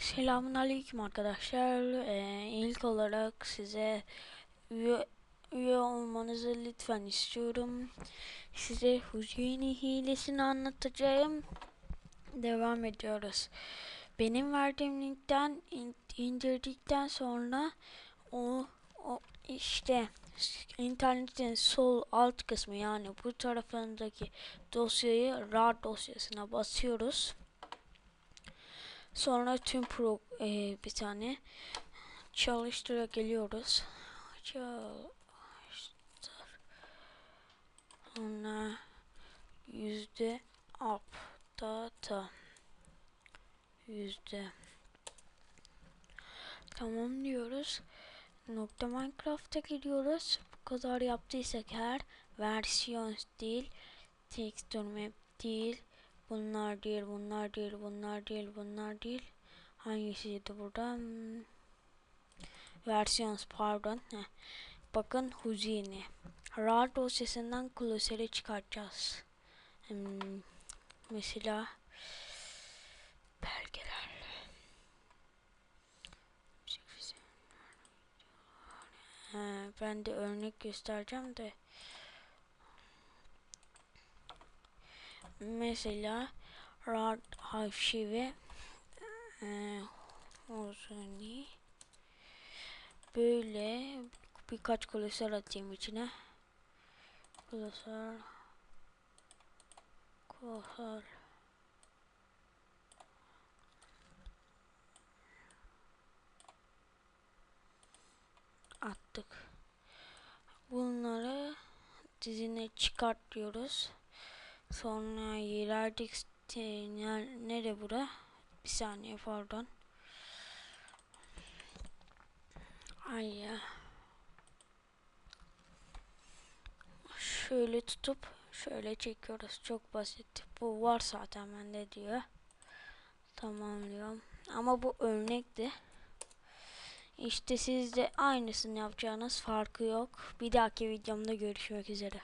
Selamun aleyküm arkadaşlar. Ee, ilk olarak size üye, üye olmanızı lütfen istiyorum. Size Houdini hilesini anlatacağım. Devam ediyoruz. Benim verdiğim linkten in- indirdikten sonra o, o işte internetin sol alt kısmı yani bu tarafındaki dosyayı RAR dosyasına basıyoruz. Sonra tüm pro e, bir tane çalıştıra geliyoruz. Çalıştır. Sonra yüzde up data yüzde tamam diyoruz. Nokta Minecraft'a giriyoruz. Bu kadar yaptıysak her versiyon değil, texture map değil, Bunlar değil, bunlar değil, bunlar değil, bunlar değil. Hangisiydi burada? Hmm. Versiyons pardon. Heh. Bakın Houdini. RAR dosyasından klasörü çıkartacağız. Hmm. Mesela belgeler. Ben de örnek göstereceğim de. Mesela Rad arşivi e, Ozoni böyle birkaç klasör atayım içine. Klasör klasör. Attık. Bunları dizine çıkart diyoruz Sonra hierarchic nere bura? Bir saniye pardon. Ay ya. Şöyle tutup şöyle çekiyoruz. Çok basit. Bu var zaten bende diyor. Tamam diyorum. Ama bu örnekti. İşte siz de aynısını yapacağınız farkı yok. Bir dahaki videomda görüşmek üzere.